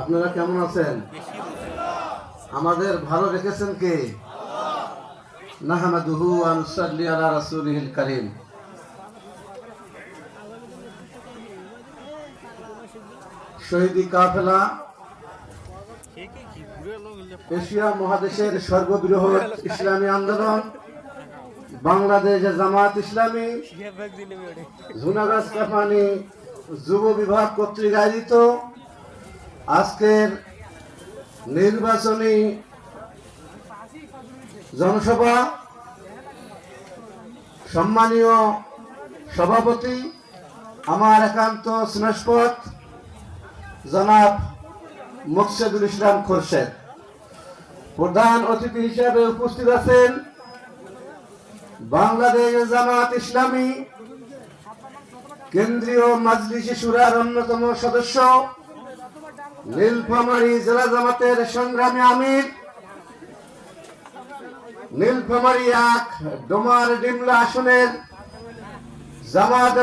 আপনারা কেমন আছেন? আমাদের ভালো রেখেছেন কে? কাফেলা, এশিয়া মহাদেশের সর্ববৃহৎ ইসলামী আন্দোলন, বাংলাদেশ জামাত ইসলামী ঝুনাগাছ কাফানি যুব বিভাগ কর্তৃক আয়োজিত আজকের নির্বাচনী জনসভা সম্মানীয় সভাপতি, আমার একান্ত স্নেহস্পদ জনাব মুকসেদুল ইসলাম খোরশেদ। প্রধান অতিথি হিসেবে উপস্থিত আছেন বাংলাদেশ জামাত ইসলামী কেন্দ্রীয় মাজলিসি সুরার অন্যতম সদস্য নীলফামারী জেলা জামাতের সংগ্রামী আমির। নীলফামারী এক ডোমার ডিমলা আসনের জামাত